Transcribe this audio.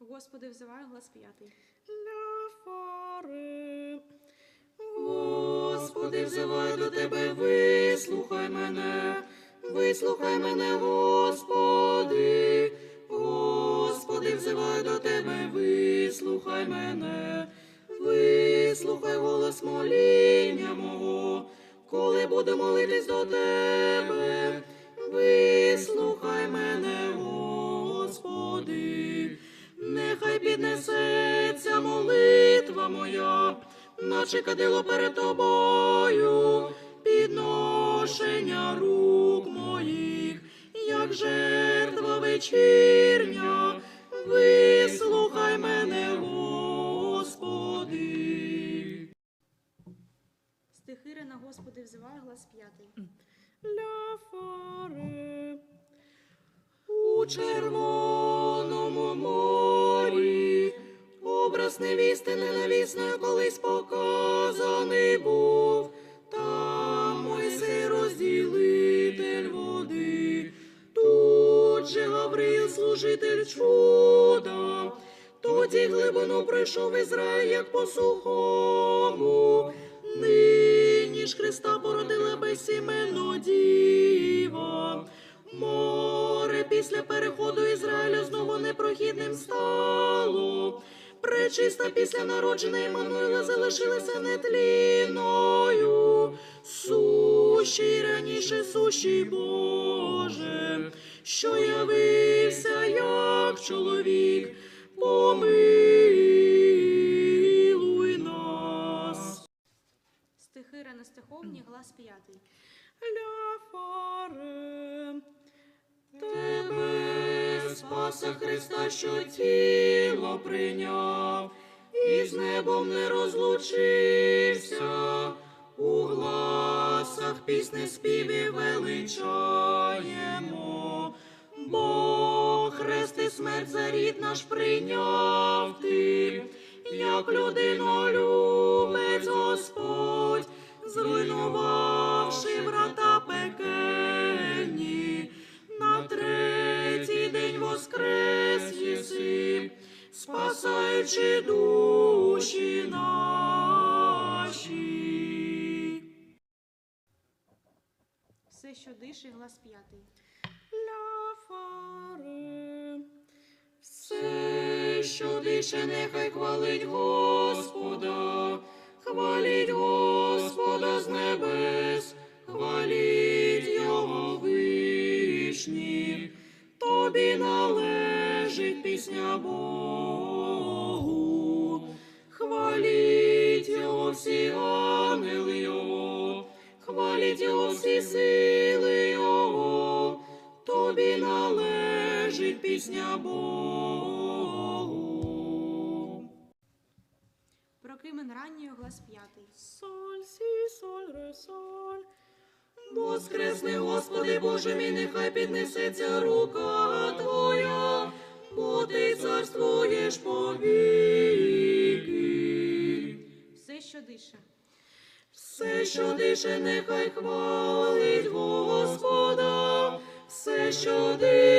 Господи, взиваю глас п'ятий. Ляфари. Господи, взиваю до тебе, вислухай мене, вислухай мене, Господи, Господи, взиваю до тебе, вислухай мене, вислухай голос моління мого, коли буду молитись до тебе, вислухай мене, моя, наче кадило перед тобою, підношення рук моїх, як жертва вечірня, вислухай мене, Господи. Стихири на Господи, взиваю глас п'ятий. Ляфари. У червоному морі образ невісти ненавісної колись показаний був. Там Мойсей розділитель води, тут же Гавриїл служитель чуда. Тоді глибину пройшов Ізраїль, як по сухому. Нині ж Христа породила безсіменно діва. Море після переходу Ізраїля знову непрохідним стало. Пречиста після народження Іммануїла залишилася нетлінною. Сущий раніше сущий Боже, що явився як чоловік, помилуй нас. Стихири на стиховні, глас п'ятий. Ляфаре. Тебе спаса Христа, що тіло прийняв, і з небом не розлучився, у гласах пісни співі величаємо, бо хрест і смерть за рід наш прийняв ти, як людину любець Господь, зруйнувавши спасаючи душі наші. Все, що дише, глас п'ятий. Ляфари. Все, що дише, нехай хвалить Господа, хваліть Господа з небес, хваліть Його вишні, тобі належить пісня Богу, хваліть Його всі ангели Його, хваліть Його всі сили Його, тобі належить пісня Богу. Прокимен ранньою, глас п'ятий. Соль, сі, соль, ре, соль. Воскресни, Господи Боже мій, нехай піднесеться рука Твоя, бо Ти царствуєш повіки. Що дише. Все, що дише, нехай хвалить Господа, все, що дише.